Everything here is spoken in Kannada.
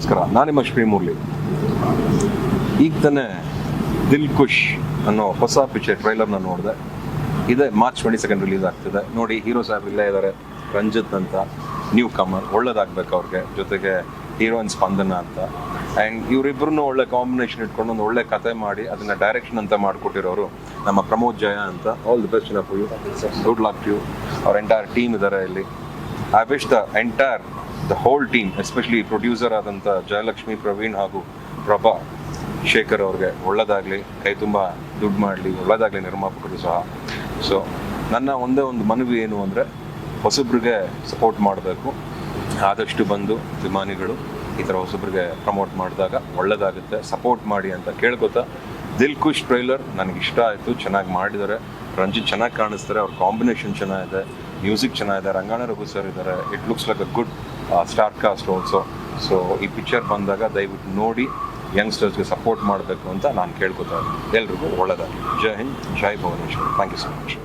ನಮಸ್ಕಾರ ನಾನು ನಿಮ್ಮ ಶ್ರೀಮುರ್ಲಿ ಈಗ ತಾನೇ ದಿಲ್ ಖುಷ್ ಅನ್ನೋ ಹೊಸ ಪಿಕ್ಚರ್ ಟ್ರೈಲರ್ನ ನೋಡಿದೆ. ಇದೆ ಮಾರ್ಚ್ ಟ್ವೆಂಟಿ ಸೆಕೆಂಡ್ ರಿಲೀಸ್ ಆಗ್ತಿದೆ. ನೋಡಿ ಹೀರೋ ಸಾಹೇಬ್ ಇಲ್ಲೇ ಇದ್ದಾರೆ ರಂಜಿತ್ ಅಂತ. ನ್ಯೂ ಕಮರ್ ಒಳ್ಳೇದಾಗ್ಬೇಕು ಅವ್ರಿಗೆ. ಜೊತೆಗೆ ಹೀರೋಯಿನ್ ಸ್ಪಂದನ ಅಂತ. ಆ್ಯಂಡ್ ಇವರಿಬ್ಬರನ್ನು ಒಳ್ಳೆ ಕಾಂಬಿನೇಷನ್ ಇಟ್ಕೊಂಡು ಒಂದು ಒಳ್ಳೆ ಕತೆ ಮಾಡಿ, ಅದನ್ನ ಡೈರೆಕ್ಷನ್ ಅಂತ ಮಾಡಿಕೊಟ್ಟಿರೋರು ನಮ್ಮ ಪ್ರಮೋದ್ ಜಯ ಅಂತ. All the best you good luck you ಅವ್ರ ಎಂಟೈರ್ ಟೀಮ್ ಇದ್ದಾರೆ ಇಲ್ಲಿ. I wish the entire the whole team especially producer ಆದಂಥ ಜಯಲಕ್ಷ್ಮಿ ಪ್ರವೀಣ್ ಹಾಗೂ ಪ್ರಭಾ ಶೇಖರ್ ಅವ್ರಿಗೆ ಒಳ್ಳೇದಾಗಲಿ, ಕೈ ತುಂಬ ದುಡ್ಡು ಮಾಡಲಿ, ಒಳ್ಳೇದಾಗಲಿ ನಿರ್ಮಾಪಕರು ಸಹ. ಸೊ ನನ್ನ ಒಂದೇ ಒಂದು ಮನವಿ ಏನು ಅಂದರೆ, ಹೊಸಬ್ರಿಗೆ ಸಪೋರ್ಟ್ ಮಾಡಬೇಕು. ಆದಷ್ಟು ಬಂದು ಅಭಿಮಾನಿಗಳು ಈ ಥರ ಹೊಸಬ್ರಿಗೆ ಪ್ರಮೋಟ್ ಮಾಡಿದಾಗ ಒಳ್ಳೇದಾಗುತ್ತೆ. ಸಪೋರ್ಟ್ ಮಾಡಿ ಅಂತ ಕೇಳ್ಕೊತಾ ದಿಲ್ ಖುಷ್ ಟ್ರೈಲರ್ ನನಗೆ ಇಷ್ಟ ಆಯಿತು, ಚೆನ್ನಾಗಿ ಮಾಡಿದ್ದಾರೆ. ರಂಜಿತ್ ಚೆನ್ನಾಗಿ ಕಾಣಿಸ್ತಾರೆ, ಅವ್ರ ಕಾಂಬಿನೇಷನ್ ಚೆನ್ನಾಗಿದೆ ಮ್ಯೂಸಿಕ್ ಚೆನ್ನಾಗಿದೆ ರಂಗಾಣ ರಘು ಸರ್ ಇದ್ದಾರೆ. It looks like a good star cast also so ಈ ಪಿಕ್ಚರ್ ಬಂದಾಗ ದಯವಿಟ್ಟು ನೋಡಿ ಯಂಗ್ಸ್ಟರ್ಸ್ಗೆ ಸಪೋರ್ಟ್ ಮಾಡಬೇಕು ಅಂತ ನಾನು ಕೇಳ್ಕೊತಾ ಇದ್ದೀನಿ. ಎಲ್ರಿಗೂ ಒಳ್ಳೆಯದಾಗಲಿ ಜೈ ಹಿಂದ್, ಜೈ Bhuvaneshwar. Thank you so much